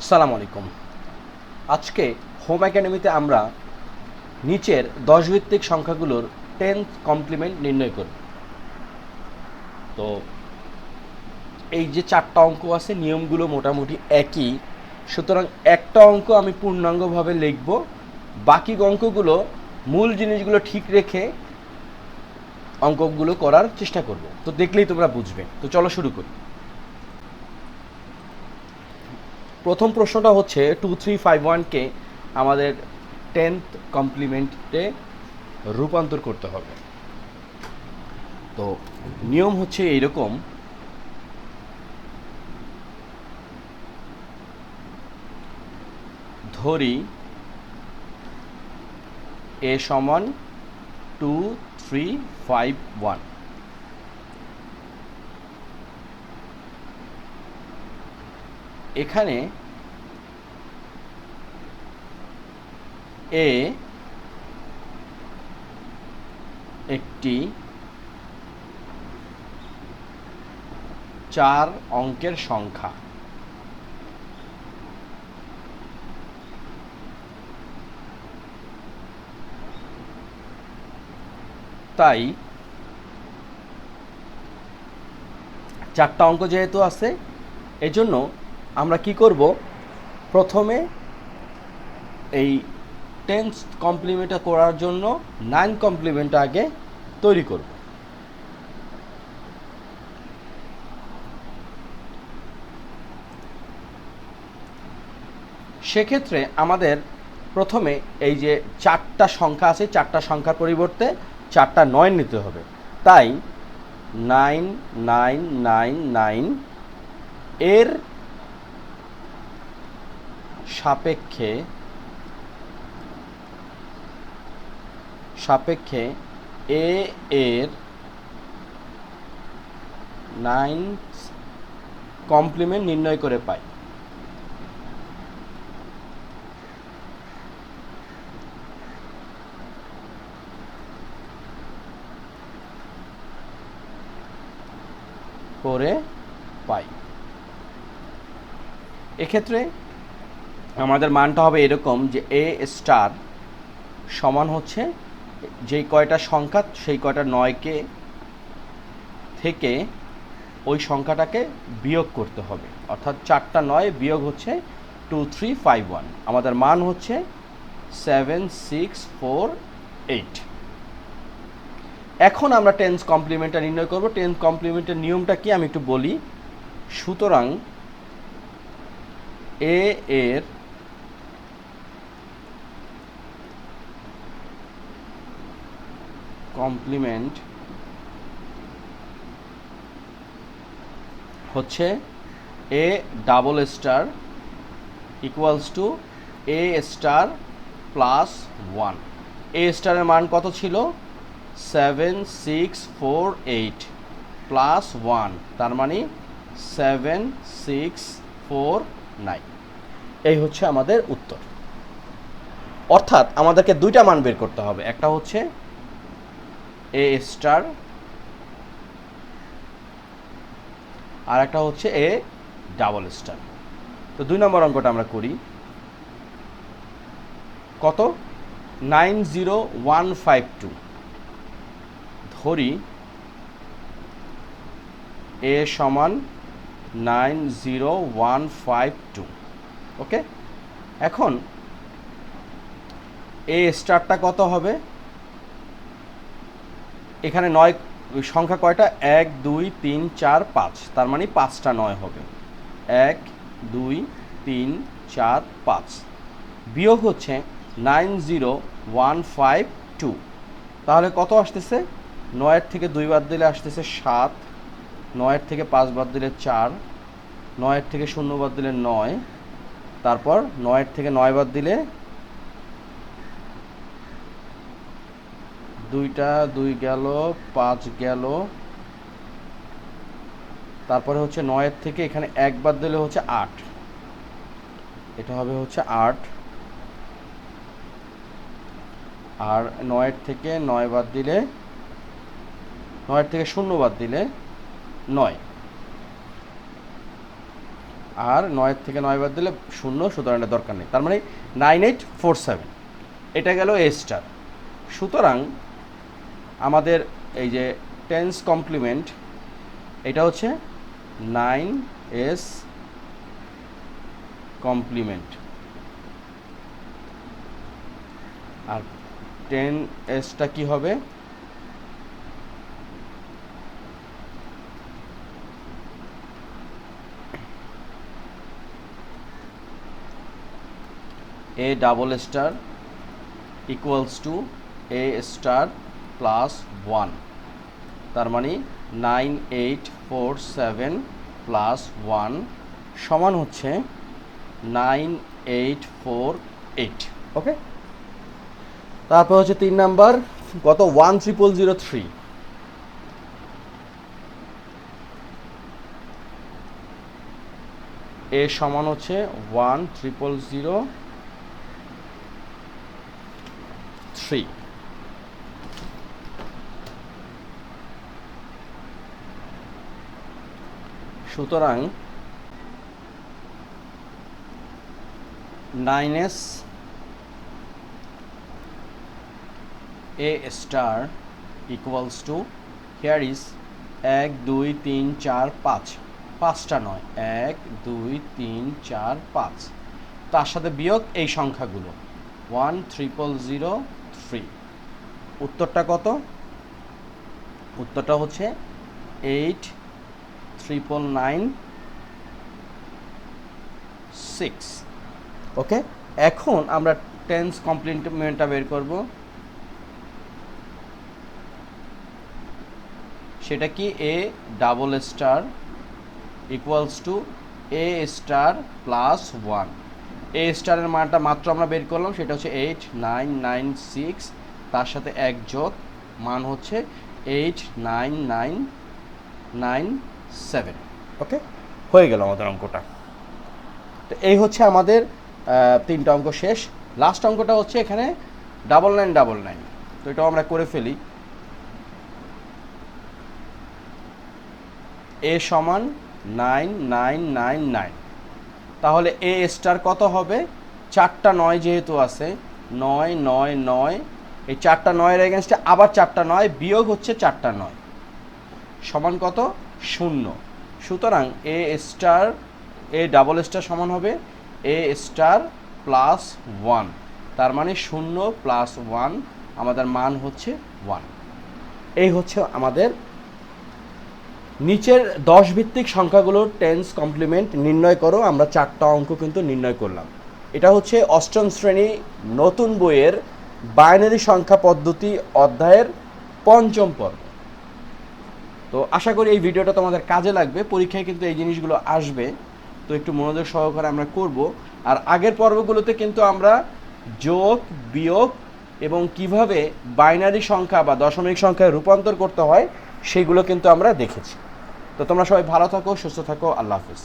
সালাম আলাইকুম। আজকে হোম একাডেমিতে আমরা নিচের দশ ভিত্তিক সংখ্যাগুলোর টেন্থ কমপ্লিমেন্ট নির্ণয় করব। তো এই যে চারটা অঙ্ক আছে, নিয়মগুলো মোটামুটি একই। সুতরাং একটা অঙ্ক আমি পূর্ণাঙ্গভাবে লিখব। বাকি অঙ্কগুলো মূল জিনিসগুলো ঠিক রেখে অঙ্কগুলো করার চেষ্টা করব। তো দেখলেই তোমরা বুঝবে। তো চলো শুরু করি। প্রথম প্রশ্নটা হচ্ছে টু থ্রি ফাইভ ওয়ানকে আমাদের টেন্থ কমপ্লিমেন্টে রূপান্তর করতে হবে। তো নিয়ম হচ্ছে এইরকম। ধরি এ সমান টু থ্রি ফাইভ ওয়ান এখানে এ একটি চার অঙ্কের সংখ্যা। তাই চারটা অঙ্ক যেহেতু আছে এজন্য আমরা কি করব? প্রথমে এই টেন্স কমপ্লিমেন্টটা করার জন্য নাইন কমপ্লিমেন্টটা আগে তৈরি করব। সেক্ষেত্রে আমাদের প্রথমে এই যে চারটা সংখ্যা আছে, চারটা সংখ্যার পরিবর্তে চারটা নয় নিতে হবে। তাই নাইন নাইন নাইন নাইন এর সাপেক্ষে সাপেক্ষে এ এর নাইন কমপ্লিমেন্ট নির্ণয় করে পাই। করে পাই। এক্ষেত্রে আমাদের মানটা হবে এরকম যে এ স্টার সমান হচ্ছে যেই কয়টা সংখ্যা, সেই কয়টা নয়কে থেকে ওই সংখ্যাটাকে বিয়োগ করতে হবে। অর্থাৎ চারটা নয় বিয়োগ হচ্ছে টু থ্রি ফাইভ ওয়ান আমাদের মান হচ্ছে সেভেন সিক্স ফোর এইট এখন আমরা টেন্স কমপ্লিমেন্টটা নির্ণয় করব। টেন্স কমপ্লিমেন্টের নিয়মটা কি? আমি একটু বলি। সুতরাং এ এর কমপ্লিমেন্ট হচ্ছে A double star equals to A star plus one A স্টারের মান কত ছিল? Seven six four eight plus one তার মানে সেভেন সিক্স ফোর নাইন এই হচ্ছে আমাদের উত্তর। অর্থাৎ আমাদেরকে দুইটা মান বের করতে হবে। একটা হচ্ছে এ স্টার আর একটা হচ্ছে এ ডাবল স্টার তো দুই নম্বর অঙ্কটা আমরা করি। কত? Nine zero one five two. ধরি এ সমান nine zero one five two. Okay? এখন এ স্টারটা কত হবে? এখানে নয়, সংখ্যা কয়টা? এক, দুই, তিন, চার, পাঁচ। তার মানে পাঁচটা নয় হবে। এক, দুই, তিন, চার, পাঁচ। বিয়োগ হচ্ছে nine zero one five two. তাহলে কত আসতেছে? নয়ের থেকে দুই বাদ দিলে আসতেছে সাত। নয়ের থেকে পাঁচ বাদ দিলে চার। নয়ের থেকে শূন্য বাদ দিলে নয়। তারপর নয়ের থেকে নয় বাদ দিলে দুইটা, দুই গেল, পাঁচ গেল। তারপরে হচ্ছে নয়ের থেকে এখানে এক বাদ দিলে হচ্ছে আট। এটা হবে হচ্ছে আট। আর নয়ের থেকে নয় বাদ দিলে, নয়ের থেকে শূন্য বাদ দিলে নয়। আর নয়ের থেকে নয় বাদ দিলে শূন্য, সুতরাং দরকার নেই। তার মানে নাইন এইট ফোর সেভেন। এটা গেল এ স্টার সুতরাং আমাদের এই যে টেন্স কমপ্লিমেন্ট এটা হচ্ছে নাইন এস কমপ্লিমেন্ট আর টেন এসটা কি হবে? A double star equals to A star plus one তার মানে nine eight four seven plus one সমান হচ্ছে nine eight four eight okay তারপর হচ্ছে তিন নাম্বার, কত? One triple zero three A সমান হচ্ছে ওয়ান ট্রিপল জিরো থ্রি সুতরাং nine's A star equals to here is এক, দুই, তিন, চার, পাঁচ। পাঁচটা নয়, এক, দুই, তিন, চার, পাঁচ। তার সাথে বিয়োগ এই সংখ্যাগুলো। One, triple zero, three. উত্তরটা কত? উত্তরটা হচ্ছে eight triple nine six okay এখন আমরা টেন্স কমপ্লিমেন্টটা বের করব সেটা কি A double star equals to A star plus one A স্টারের মানটা মাত্র আমরা বের করলাম সেটা হচ্ছে এইট নাইন নাইন সিক্স তার সাথে এক যোগ মান হচ্ছে eight nine nine nine seven okay হয়ে গেল আমাদের অঙ্কটা। তো এই হচ্ছে আমাদের তিনটা অঙ্ক শেষ। লাস্ট অঙ্কটা হচ্ছে এখানে ডাবল নাইন ডাবল নাইন তো এটাও আমরা করে ফেলি। এ সমান নাইন নাইন নাইন নাইন তাহলে এ স্টার কত হবে? চারটা নয় যেহেতু আছে, নয় নয় নয়। এই চারটা নয়ের এগেনস্টে আবার চারটা নয়, বিয়োগ হচ্ছে চারটা নয়। সমান কত? শূন্য। সুতরাং A star A double star সমান হবে এ স্টার প্লাস ওয়ান তার মানে শূন্য প্লাস ওয়ান আমাদের মান হচ্ছে ওয়ান এই হচ্ছে আমাদের নিচের দশ ভিত্তিক সংখ্যাগুলোর টেন্স কমপ্লিমেন্ট নির্ণয় করো, আমরা চারটা অঙ্ক কিন্তু নির্ণয় করলাম। এটা হচ্ছে অষ্টম শ্রেণি নতুন বইয়ের বাইনারি সংখ্যা পদ্ধতি অধ্যায়ের পঞ্চম পর্ব। তো আশা করি এই ভিডিওটা তোমাদের কাজে লাগবে। পরীক্ষায় কিন্তু এই জিনিসগুলো আসবে। তো একটু মনোযোগ সহকারে আমরা করব। আর আগের পর্বগুলোতে কিন্তু আমরা যোগ, বিয়োগ এবং কীভাবে বাইনারি সংখ্যা বা দশমিক সংখ্যায় রূপান্তর করতে হয়, সেগুলো কিন্তু আমরা দেখেছি। তো তোমরা সবাই ভালো থাকো, সুস্থ থাকো, আল্লাহ হাফিজ।